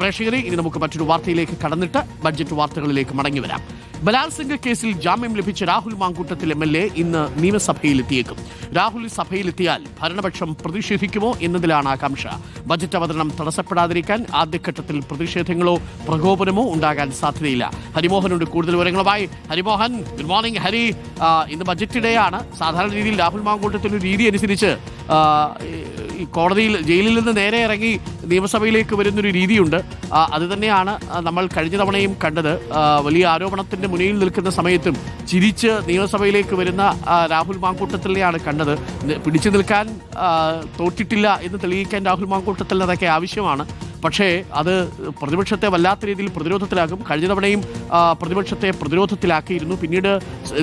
പ്രേക്ഷകരെ ഇനി നമുക്ക് മറ്റൊരു വാർത്തയിലേക്ക് കടന്നിട്ട് ബഡ്ജറ്റ് വാർത്തകളിലേക്ക് മടങ്ങി വരാം. ബലാത്സംഗ കേസിൽ ജാമ്യം ലഭിച്ച Rahul Mamkootathil M L A ഇന്ന് നിയമസഭയിലെത്തിയേക്കും. രാഹുൽ സഭയിലെത്തിയാൽ ഭരണപക്ഷം പ്രതിഷേധിക്കുമോ എന്നതിലാണ് ആകാംക്ഷ. ബജറ്റ് അവതരണം തടസ്സപ്പെടാതിരിക്കാൻ ആദ്യഘട്ടത്തിൽ പ്രതിഷേധങ്ങളോ പ്രകോപനമോ ഉണ്ടാകാൻ സാധ്യതയില്ല. ഹരിമോഹനുണ്ട് കൂടുതൽ വിവരങ്ങളുമായി ഹരിമോഹൻ. Good morning Hari. ഇന്ന് ബജറ്റ് ഡേ ആണ് സാധാരണ രീതിയിൽ രാഹുൽ മാങ്കൂട്ടത്തിന്റെ ഒരു രീതി അനുസരിച്ച് കോടതിയിൽ ജയിലിൽ നിന്ന് നേരെ ഇറങ്ങി നിയമസഭയിലേക്ക് വരുന്നൊരു രീതിയുണ്ട്. അത് തന്നെയാണ് നമ്മൾ കഴിഞ്ഞ തവണയും കണ്ടത്. വലിയ ആരോപണത്തിന്റെ മുനയിൽ നിൽക്കുന്ന സമയത്തും ചിരിച്ച് നിയമസഭയിലേക്ക് വരുന്ന രാഹുൽ മാങ്കൂട്ടത്തിലെയാണ് കണ്ടത്. പിടിച്ചു നിൽക്കാൻ തോറ്റിട്ടില്ല എന്ന് തെളിയിക്കാൻ രാഹുൽ മാങ്കൂട്ടത്തിൽ അതൊക്കെ ആവശ്യമാണ്. പക്ഷേ അത് പ്രതിപക്ഷത്തെ വല്ലാത്ത രീതിയിൽ പ്രതിരോധത്തിലാക്കും. കഴിഞ്ഞ തവണയും പ്രതിപക്ഷത്തെ പ്രതിരോധത്തിലാക്കിയിരുന്നു. പിന്നീട്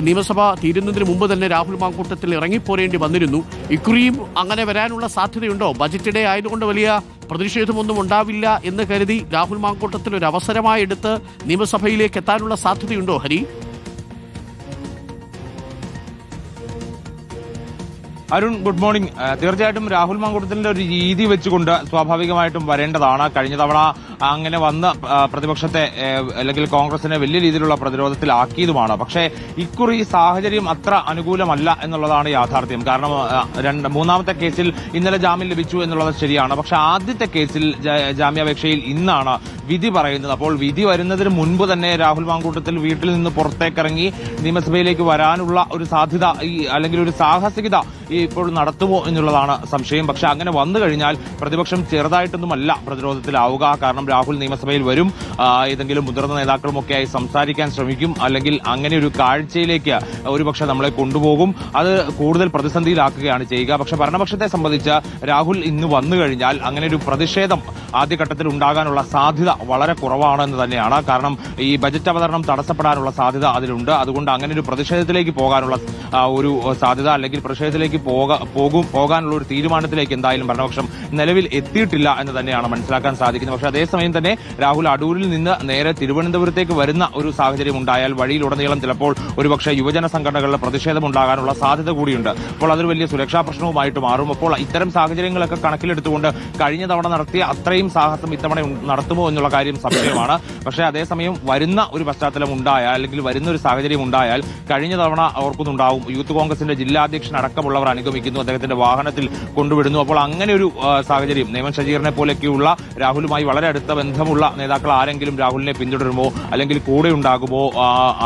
നിയമസഭ തീരുന്നതിന് മുമ്പ് തന്നെ രാഹുൽ മാങ്കൂട്ടത്തിൽ ഇറങ്ങിപ്പോരേണ്ടി വന്നിരുന്നു. ഇക്കുറിയും അങ്ങനെ വരാനുള്ള സാധ്യതയുണ്ടോ? ബജറ്റ് ഡേ ആയതുകൊണ്ട് വലിയ പ്രതിഷേധമൊന്നും ഉണ്ടാവില്ല എന്ന് കരുതി രാഹുൽ മാങ്കൂട്ടത്തിൽ ഒരു അവസരമായി എടുത്ത് നിയമസഭയിലേക്ക് എത്താനുള്ള സാധ്യതയുണ്ടോ ഹരി? അരുൺ ഗുഡ് മോർണിംഗ് തീർച്ചയായിട്ടും രാഹുൽ മാങ്കൂട്ടത്തിന്റെ ഒരു രീതി വെച്ചുകൊണ്ട് സ്വാഭാവികമായിട്ടും വരേണ്ടതാണ്. കഴിഞ്ഞ തവണ അങ്ങനെ വന്ന പ്രതിപക്ഷത്തെ അല്ലെങ്കിൽ കോൺഗ്രസിനെ വലിയ രീതിയിലുള്ള പ്രതിരോധത്തിലാക്കിയതുമാണ്. പക്ഷേ ഇക്കുറി സാഹചര്യം അത്ര അനുകൂലമല്ല എന്നുള്ളതാണ് യാഥാർത്ഥ്യം. കാരണം രണ്ട് മൂന്നാമത്തെ കേസിൽ ഇന്നലെ ജാമ്യം ലഭിച്ചു എന്നുള്ളത് ശരിയാണ്. പക്ഷെ ആദ്യത്തെ കേസിൽ ജാമ്യാപേക്ഷയിൽ ഇന്നാണ് വിധി പറയുന്നത്. അപ്പോൾ വിധി വരുന്നതിന് മുൻപ് തന്നെ രാഹുൽ മാങ്കൂട്ടത്തിൽ വീട്ടിൽ നിന്ന് പുറത്തേക്കിറങ്ങി നിയമസഭയിലേക്ക് വരാനുള്ള ഒരു സാധ്യത അല്ലെങ്കിൽ ഒരു സാഹസികത ഇപ്പോൾ നടത്തുമോ എന്നുള്ളതാണ് സംശയം. പക്ഷെ അങ്ങനെ വന്നു കഴിഞ്ഞാൽ പ്രതിപക്ഷം ചെറുതായിട്ടൊന്നുമല്ല പ്രതിരോധത്തിലാവുക. കാരണം രാഹുൽ നിയമസഭയിൽ വരും. ഏതെങ്കിലും മുതിർന്ന നേതാക്കളുമൊക്കെയായി സംസാരിക്കാൻ ശ്രമിക്കും. അല്ലെങ്കിൽ അങ്ങനെ ഒരു കാഴ്ചയിലേക്ക് ഒരുപക്ഷെ നമ്മളെ കൊണ്ടുപോകും. അത് കൂടുതൽ പ്രതിസന്ധിയിലാക്കുകയാണ് ചെയ്യുക. പക്ഷെ ഭരണപക്ഷത്തെ സംബന്ധിച്ച് രാഹുൽ ഇന്ന് വന്നു കഴിഞ്ഞാൽ അങ്ങനെ ഒരു പ്രതിഷേധം ആദ്യഘട്ടത്തിൽ ഉണ്ടാകാനുള്ള സാധ്യത വളരെ കുറവാണ് എന്ന് തന്നെയാണ്. കാരണം ഈ ബജറ്റ് അവതരണം തടസ്സപ്പെടാനുള്ള സാധ്യത അതിലുണ്ട്. അതുകൊണ്ട് അങ്ങനെ ഒരു പ്രതിഷേധത്തിലേക്ക് പോകാനുള്ള ഒരു സാധ്യത അല്ലെങ്കിൽ പ്രതിഷേധത്തിലേക്ക് പോക പോകും പോകാനുള്ള ഒരു തീരുമാനത്തിലേക്ക് എന്തായാലും ഭരണപക്ഷം നിലവിൽ എത്തിയിട്ടില്ല എന്ന് തന്നെയാണ് മനസ്സിലാക്കാൻ സാധിക്കുന്നത്. പക്ഷേ അതേസമയം തന്നെ രാഹുൽ അടൂരിൽ നിന്ന് നേരെ തിരുവനന്തപുരത്തേക്ക് വരുന്ന ഒരു സാഹചര്യം ഉണ്ടായാൽ വഴിയിലുടനീളം ചിലപ്പോൾ ഒരുപക്ഷെ യുവജന സംഘടനകളുടെ പ്രതിഷേധം ഉണ്ടാകാനുള്ള സാധ്യത കൂടിയുണ്ട്. അപ്പോൾ അതൊരു വലിയ സുരക്ഷാ പ്രശ്നവുമായിട്ട് മാറും. അപ്പോൾ ഇത്തരം സാഹചര്യങ്ങളൊക്കെ കണക്കിലെടുത്തുകൊണ്ട് കഴിഞ്ഞ തവണ നടത്തിയ അത്രയും സാഹസം ഇത്തവണ നടത്തുമോ എന്നുള്ള കാര്യം സംശയമാണ്. പക്ഷേ അതേസമയം വരുന്ന ഒരു പശ്ചാത്തലം ഉണ്ടായാൽ അല്ലെങ്കിൽ വരുന്ന ഒരു സാഹചര്യം ഉണ്ടായാൽ കഴിഞ്ഞ തവണ ഓർക്കുന്നുണ്ടാവും യൂത്ത് കോൺഗ്രസിന്റെ ജില്ലാ അധ്യക്ഷൻ അനുഗമിക്കുന്നു. അദ്ദേഹത്തിന്റെ വാഹനത്തിൽ കൊണ്ടുവിടുന്നു. അപ്പോൾ അങ്ങനെ ഒരു സാഹചര്യം. നേമൻ ഷജീറിനെ പോലെയൊക്കെയുള്ള രാഹുലുമായി വളരെ അടുത്ത ബന്ധമുള്ള നേതാക്കൾ ആരെങ്കിലും രാഹുലിനെ പിന്തുടരുമോ? അല്ലെങ്കിൽ കൂടെ ഉണ്ടാകുമോ?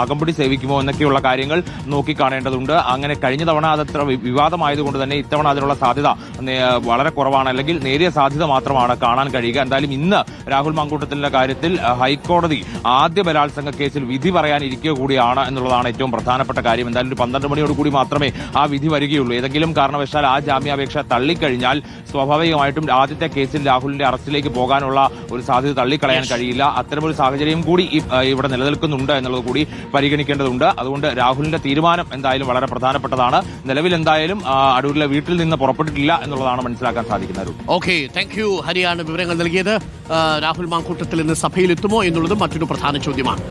അകമ്പടി സേവിക്കുമോ? എന്നൊക്കെയുള്ള കാര്യങ്ങൾ നോക്കിക്കാണേണ്ടതുണ്ട്. അങ്ങനെ കഴിഞ്ഞ തവണ അതത്ര വിവാദമായതുകൊണ്ട് തന്നെ ഇത്തവണ അതിനുള്ള സാധ്യത വളരെ കുറവാണ്. അല്ലെങ്കിൽ നേരിയ സാധ്യത മാത്രമാണ് കാണാൻ കഴിയുക. എന്തായാലും ഇന്ന് രാഹുൽ മാങ്കൂട്ടത്തിന്റെ കാര്യത്തിൽ ഹൈക്കോടതി ആദ്യ ബലാത്സംഗ കേസിൽ വിധി പറയാനിരിക്കുക കൂടിയാണ് എന്നുള്ളതാണ് ഏറ്റവും പ്രധാനപ്പെട്ട കാര്യം. എന്തായാലും ഒരു പന്ത്രണ്ട് മണിയോട് കൂടി മാത്രമേ ആ വിധി വരികയുള്ളൂ. ഏതെങ്കിലും കാരണവശാൽ ആ ജാമ്യാപേക്ഷ തള്ളിക്കഴിഞ്ഞാൽ സ്വാഭാവികമായിട്ടും ആദ്യത്തെ കേസിൽ രാഹുലിന്റെ അറസ്റ്റിലേക്ക് പോകാനുള്ള ഒരു സാധ്യത തള്ളിക്കളയാൻ കഴിയില്ല. അത്തരമൊരു സാഹചര്യം കൂടി ഇവിടെ നിലനിൽക്കുന്നുണ്ട് എന്നുള്ളത് കൂടി പരിഗണിക്കേണ്ടതുണ്ട്. അതുകൊണ്ട് രാഹുലിന്റെ തീരുമാനം എന്തായാലും വളരെ പ്രധാനപ്പെട്ടതാണ്. നിലവിൽ എന്തായാലും അടൂരിലെ വീട്ടിൽ നിന്ന് പുറപ്പെട്ടിട്ടില്ല എന്നുള്ളതാണ് മനസ്സിലാക്കാൻ സാധിക്കുന്നത്. ഓക്കെ താങ്ക് യു ഹരിയാണ് വിവരങ്ങൾ നൽകിയത്. രാഹുൽ മാങ്കൂട്ടത്തിൽ ഇന്ന് സഭയിലെത്തുമോ എന്നുള്ളത് മറ്റൊരു പ്രധാന ചോദ്യമാണ്.